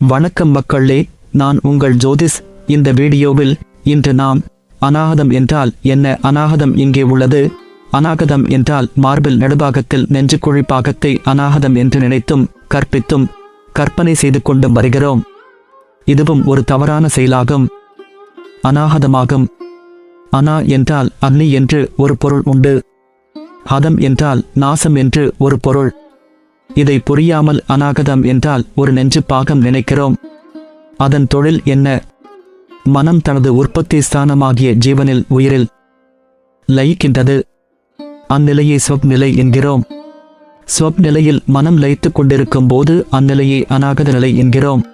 வணக்கம் மக்களே நான் உங்கள் ஜோதிஷ் இந்த வீடியோவில் இன்று நாம் அநாகதம் என்றால் என்ன? அநாகதம் இங்கே உள்ளது? அநாகதம் என்றால் மார்பில் நடுபாகத்தில் நெஞ்சு பாகத்தை அநாகதம் என்று நினைத்தும் கற்பித்தும் கற்பனை செய்து கொண்டும் வருகிறோம். இதுவும் ஒரு தவறான செயலாகும். அநாகதமாகும். அனா என்றால் அக்னி என்று ஒரு பொருள் உண்டு. ஹதம் என்றால் நாசம் என்று ஒரு பொருள். இதை புரியாமல் அநாகதம் என்றால் ஒரு நெஞ்சு பாகம் நினைக்கிறோம். அதன் தொழில் என்ன? மனம் தனது உற்பத்தி ஸ்தானமாகிய ஜீவனில் உயிரில் லயிக்கின்றது. அந்நிலையை சொப்நிலை என்கிறோம். சொப்நிலையில் மனம் லயித்துக் கொண்டிருக்கும் போது அந்நிலையை அநாகத நிலை என்கிறோம்.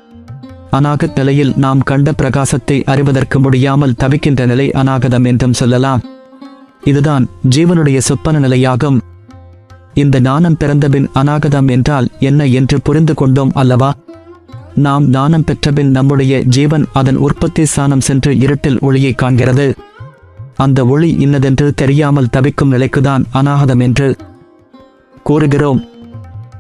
அநாகத் நிலையில் நாம் கண்ட பிரகாசத்தை அறிவதற்கு முடியாமல் தவிக்கின்ற நிலை அநாகதம் என்றும் சொல்லலாம். இதுதான் ஜீவனுடைய சொப்பன நிலையாகும். இந்த ஞானம் பிறந்தபின் அநாகதம் என்றால் என்ன என்று புரிந்து கொண்டோம் அல்லவா? நாம் ஞானம் பெற்றபின் நம்முடைய ஜீவன் அதன் உற்பத்தி ஸ்தானம் சென்று இருட்டில் ஒளியை காண்கிறது. அந்த ஒளி இன்னதென்று தெரியாமல் தவிக்கும் நிலைக்குதான் அநாகதம் என்று கூறுகிறோம்.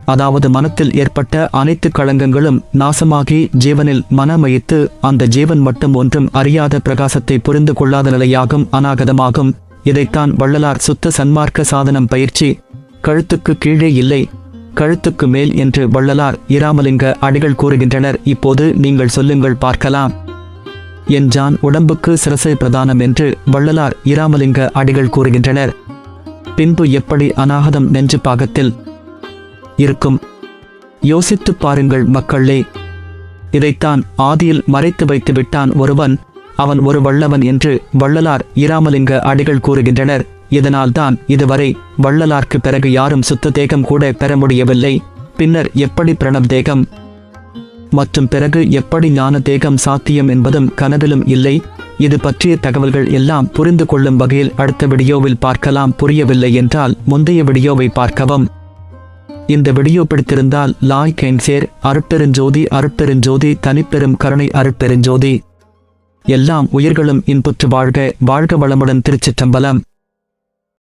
அதாவது மனத்தில் ஏற்பட்ட அனைத்து களங்கங்களும் நாசமாகி ஜீவனில் மனமயித்து அந்த ஜீவன் மட்டும் ஒன்றும் அறியாத பிரகாசத்தை புரிந்து கொள்ளாத நிலையாகும் அநாகதமாகும். இதைத்தான் வள்ளலார் சுத்த சன்மார்க்க சாதனம் பயிற்சி கழுத்துக்கு கீழே இல்லை. கழுத்துக்கு மேல் என்று வள்ளலார் இராமலிங்க அடிகள் கூறுகின்றனர். இப்போது நீங்கள் சொல்லுங்கள் பார்க்கலாம். என்றான் உடம்புக்கு சிரசை பிரதானம் என்று வள்ளலார் இராமலிங்க அடிகள் கூறுகின்றனர். பின்பு எப்படி அநாகதம் நெஞ்சு பாகத்தில் இருக்கும்? யோசித்துப் பாருங்கள் மக்களே. இதைத்தான் ஆதியில் மறைத்து வைத்து விட்டான் ஒருவன். அவன் ஒரு வள்ளவன் என்று வள்ளலார் இராமலிங்க அடிகள் கூறுகின்றனர். இதனால்தான் இதுவரை வள்ளலார்க்கு பிறகு யாரும் சுத்த தேகம் கூட பெற முடியவில்லை. பின்னர் எப்படி பிரணவ் தேகம்? மற்றும் பிறகு எப்படி ஞான தேகம் சாத்தியம் என்பதும் கனவிலும் இல்லை. இது பற்றிய தகவல்கள் எல்லாம் புரிந்து கொள்ளும் வகையில் அடுத்த வீடியோவில் பார்க்கலாம். புரியவில்லை என்றால் முந்தைய வீடியோவை பார்க்கவும். இந்த வீடியோ பிடித்திருந்தால் லாய் கேன்சேர் அருட்பெருஞ்சோதி அருட்பெருஞ்சோதி தனிப்பெரும் கருணை அருட்பெருஞ்சோதி. எல்லாம் உயிர்களும் இன்புற்று வாழ்க. வாழ்க வளமுடன் திருச்சிற்றம்பலம்.